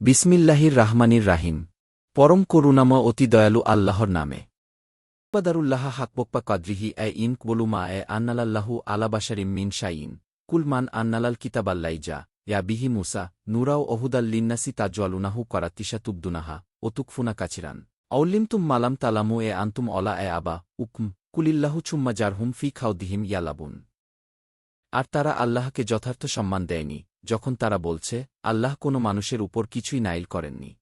বিসমিল্লাহির রাহমানির রাহিম। পরম করুণাময় অতি দয়ালু আল্লাহর নামে। পাদারুল্লাহ হাকপপ্পা কাদ্রিহি এ ইন কবলুমা এ আন্নালাল্লাহু আলাবাসারিম মিন শাইন কুলমান আন্নালাল কিতাবাল্লাইজা। ইয়া বিহি মুসা, নুরাও অহুদাল লিন্নাসি তাজওয়ালুনাহু করাতিসা তুবদুনাহা ওতুকফুনা কাছিরান। অউল্লিমতুম মালাম তালামু এ আন্তুম অলা এ আবা, উকম, কুলিল্লাহু চুম্মা জারহুম ফি খাউদিহিম ইয়ালাবুন। আর তারা আল্লাহকে যথার্থ সম্মান দেয়নি, যখন তারা বলছে, আল্লাহ কোনো মানুষের উপর কিছুই নাইল করেননি।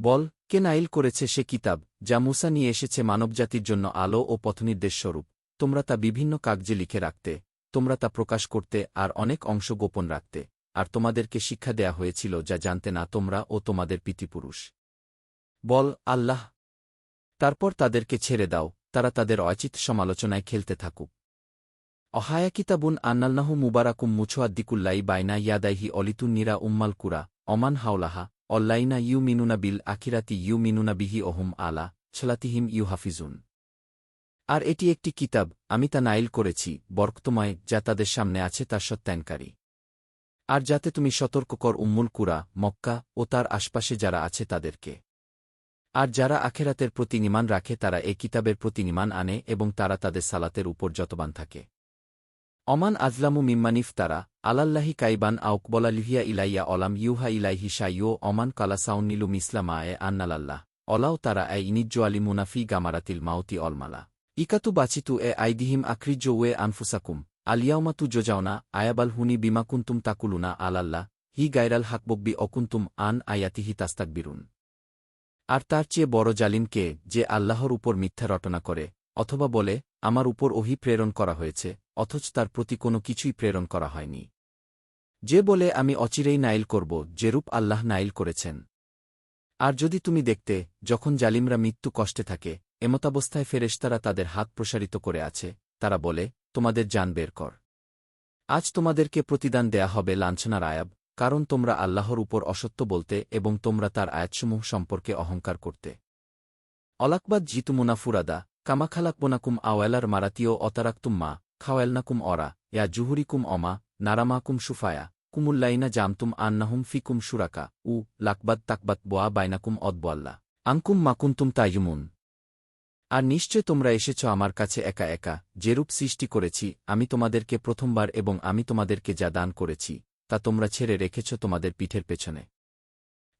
বল, কে নাইল করেছে সে কিতাব, যা মুসা নিয়ে এসেছে মানবজাতির জন্য আলো ও পথনির্দেশ স্বরূপ তোমরা তা বিভিন্ন কাগজে লিখে রাখতে, তোমরা তা প্রকাশ করতে আর অনেক অংশ গোপন রাখতে, আর তোমাদেরকে শিক্ষা দেয়া হয়েছিল যা জানতে না তোমরা ও তোমাদের পিতিপুরুষ। বল, আল্লাহ! তারপর তাদেরকে ছেড়ে দাও, তারা তাদের অচিত সমালোচনায় খেলতে থাকুক। অহায়া কিতাবুন মুবারাকুম মুছোয়াদ্দিকুল্লাই বাইনা ইয়াদাইহি অলিতুন্নিরা উম্মাল কুরা, অমান হাওলাহা, অল্লাইনা ইউ মিনুনা বিল আখিরাতি ইউ মিনুনা বিহি অহুম আলা ছলাতিহিম ইউ হাফিজুন আর এটি একটি কিতাব, আমি তা নাইল করেছি, বরক্তময়, যা তাদের সামনে আছে তার সত্যায়নকারী। আর যাতে তুমি সতর্ক কর উম্মুল কুরা, মক্কা ও তার আশপাশে যারা আছে তাদেরকে। আর যারা আখেরাতের প্রতি নিমান রাখে তারা এ কিতাবের প্রতি নিমান আনে এবং তারা তাদের সালাতের উপর যতবান থাকে। অমান আজলামু মিম্মানিফ তারা আলাল্লাহি কাইবান আউকবলা লিহিয়া ইলাইয়া অলাম ইউহা ইলাইহি শাইও অমান কালাসাউন্নিলু মিসলামা এ আন্নালাল্লাহ। অলাও তারা এ ইনিজ্জু আলি মুনাফি গামারাতিল মাউতি অলমালা ইকাতু বাচিতু এ আইদিহিম আক্রিজ্জ ওয়ে আনফুসাকুম। আলিয়াউমা তু জোজাওনা আয়াবাল হুনি বিমাকুন্তুম তাকুলুনা আলাল্লাহ। হি গাইরাল হাকবব্বি অকুন্তুম আন আয়াতিহি তাস্তাকবিরুন। আর তার চেয়ে বড় জালিম কে, যে আল্লাহর উপর মিথ্যা রটনা করে? অথবা বলে, আমার উপর ওহি প্রেরণ করা হয়েছে, অথচ তার প্রতি কোনো কিছুই প্রেরণ করা হয়নি। যে বলে, আমি অচিরেই নাইল করব, যেরূপ আল্লাহ নাইল করেছেন। আর যদি তুমি দেখতে, যখন জালিমরা মৃত্যু কষ্টে থাকে, এমতাবস্থায় ফেরেশতারা তাদের হাত প্রসারিত করে আছে, তারা বলে, তোমাদের যান বের কর। আজ তোমাদেরকে প্রতিদান দেয়া হবে লাঞ্ছনার আয়াব, কারণ তোমরা আল্লাহর উপর অসত্য বলতে এবং তোমরা তার আয়াতসমূহ সম্পর্কে অহংকার করতে। অলাকবাদ জিতু মুনাফুরাদা কামাখালাকবোনাকুম আওয়ালার মারাতীয় অতারাক্তুম মা খাওয়ালনাকুম অরা ইয়া জুহুরিকুম অমা নারামাকুম সুফায়া কুমুল্লাইনা জামতুম আন্নাহুম ফিকুম সুরাকা উ লাকবাদ তাকবাত বোয়া বাইনাকুম অদবোয়াল্লা আঙ্কুম মাকুন্তুম তাইয়ুমুন আর নিশ্চয় তোমরা এসেছ আমার কাছে একা একা, যেরূপ সৃষ্টি করেছি, আমি তোমাদেরকে প্রথমবার এবং আমি তোমাদেরকে যা দান করেছি, তা তোমরা ছেড়ে রেখেছ তোমাদের পিঠের পেছনে।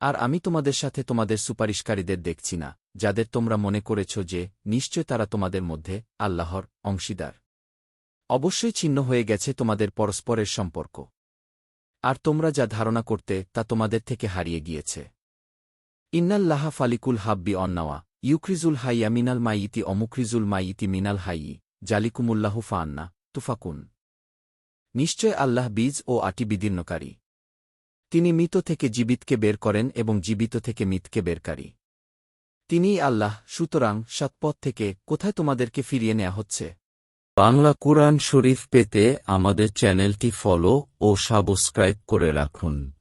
আর আমি তোমাদের সাথে তোমাদের সুপারিশকারীদের দেখছি না। যাদের তোমরা মনে করেছ যে, নিশ্চয় তারা তোমাদের মধ্যে আল্লাহর অংশীদার। অবশ্যই ছিন্ন হয়ে গেছে তোমাদের পরস্পরের সম্পর্ক। আর তোমরা যা ধারণা করতে, তা তোমাদের থেকে হারিয়ে গিয়েছে। ইন্নাল্লাহা ফালিকুল হাব্বি অন্নাওয়া ইউক্রিজুল হাইয়া মিনাল মাইইতি অমুক্রিজুল মাইইতি মিনাল হাইয়ি, জালিকুমুল্লাহু ফান্না তুফাকুন। নিশ্চয় আল্লাহ বীজ ও আটি বিদীর্ণকারী। তিনি মৃত থেকে জীবিতকে বের করেন এবং জীবিত থেকে মিতকে বেরকারী তিনিই আল্লাহ, সুতরাং সৎপথ থেকে কোথায় তোমাদেরকে ফিরিয়ে নেওয়া হচ্ছে? বাংলা কোরআন শরীফ পেতে আমাদের চ্যানেলটি ফলো ও সাবস্ক্রাইব করে রাখুন।